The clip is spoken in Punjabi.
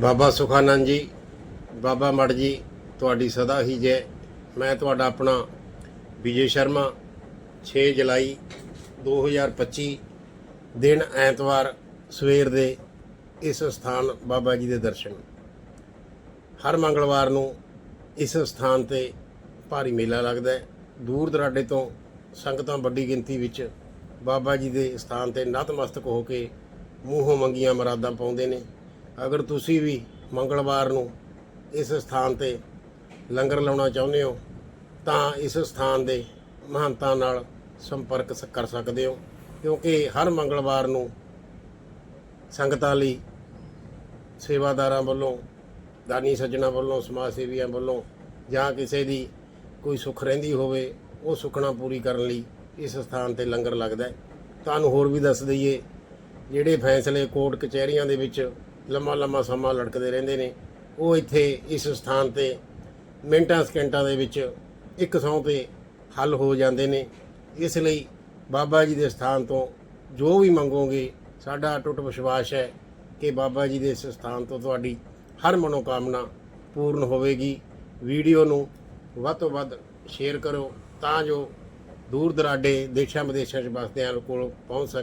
ਬਾਬਾ ਸੁਖਾਨੰਦ ਜੀ, ਬਾਬਾ ਮੜ ਜੀ, ਤੁਹਾਡੀ ਸਦਾ ਹੀ ਜੈ। ਮੈਂ ਤੁਹਾਡਾ ਆਪਣਾ ਵਿਜੇ ਸ਼ਰਮਾ 6 ਜੁਲਾਈ 2025 ਦਿਨ ਐਤਵਾਰ ਸਵੇਰ ਦੇ ਇਸ ਸਥਾਨ ਬਾਬਾ ਜੀ ਦੇ ਦਰਸ਼ਨ। ਹਰ ਮੰਗਲਵਾਰ ਨੂੰ ਇਸ ਸਥਾਨ ਤੇ ਭਾਰੀ ਮੇਲਾ ਲੱਗਦਾ ਹੈ। ਦੂਰ ਦਰਾਡੇ ਤੋਂ ਸੰਗਤਾਂ ਵੱਡੀ ਗਿਣਤੀ ਵਿੱਚ ਬਾਬਾ ਜੀ ਦੇ ਸਥਾਨ ਤੇ ਨਤਮਸਤਕ ਹੋ ਕੇ ਮੂੰਹੋਂ ਮੰਗੀਆਂ ਮਰਾਦਾਂ ਪਾਉਂਦੇ ਨੇ। ਅਗਰ ਤੁਸੀਂ ਵੀ ਮੰਗਲਵਾਰ ਨੂੰ ਇਸ ਸਥਾਨ ਤੇ ਲੰਗਰ ਲਾਉਣਾ ਚਾਹੁੰਦੇ ਹੋ, ਤਾਂ ਇਸ ਸਥਾਨ ਦੇ ਮਹੰਤਾਂ ਨਾਲ ਸੰਪਰਕ ਕਰ ਸਕਦੇ ਹੋ। ਕਿਉਂਕਿ ਹਰ ਮੰਗਲਵਾਰ ਨੂੰ ਸੰਗਤਾਂ ਲਈ ਸੇਵਾਦਾਰਾਂ ਵੱਲੋਂ, ਦਾਨੀ ਸੱਜਣਾ ਵੱਲੋਂ, ਸਮਾਜ ਸੇਵੀਆਂ ਵੱਲੋਂ ਜਾਂ ਕਿਸੇ ਦੀ ਕੋਈ ਸੁੱਖ ਰਹਿੰਦੀ ਹੋਵੇ, ਉਹ ਸੁਖਣਾ ਪੂਰੀ ਕਰਨ ਲਈ ਇਸ ਸਥਾਨ ਤੇ ਲੰਗਰ ਲੱਗਦਾ ਹੈ। ਤੁਹਾਨੂੰ ਹੋਰ ਵੀ ਦੱਸ ਦਈਏ, ਜਿਹੜੇ ਫੈਸਲੇ ਕੋਰਟ ਕਚਹਿਰੀਆਂ ਦੇ ਵਿੱਚ ਲੰਮਾ ਲੰਮਾ ਸਮਾਂ ਲੜਕਦੇ ਰਹਿੰਦੇ ਨੇ। ਉਹ ਇੱਥੇ ਇਸ ਸਥਾਨ ਤੇ ਮਿੰਟਾਂ ਸਕਿੰਟਾਂ ਦੇ ਵਿੱਚ ਇੱਕ ਥਾਂ ਤੇ ਹੱਲ ਹੋ ਜਾਂਦੇ ਨੇ। ਇਸ ਲਈ ਬਾਬਾ ਜੀ ਦੇ ਸਥਾਨ ਤੋਂ ਜੋ ਵੀ ਮੰਗੋਗੇ, ਸਾਡਾ ਟੁੱਟ ਵਿਸ਼ਵਾਸ ਹੈ ਕਿ ਬਾਬਾ ਜੀ ਦੇ ਇਸ ਸਥਾਨ ਤੋਂ ਤੁਹਾਡੀ ਹਰ ਮਨੋਕਾਮਨਾ ਪੂਰਨ ਹੋਵੇਗੀ। ਵੀਡੀਓ ਨੂੰ ਵੱਧ ਤੋਂ ਵੱਧ ਸ਼ੇਅਰ ਕਰੋ ਤਾਂ ਜੋ ਦੂਰ ਦਰਾਡੇ ਦੇਸ਼ਾਂ ਵਿਦੇਸ਼ਾਂ 'ਚ ਵਸਦਿਆਂ ਕੋਲ ਪਹੁੰਚ ਸਕੇ।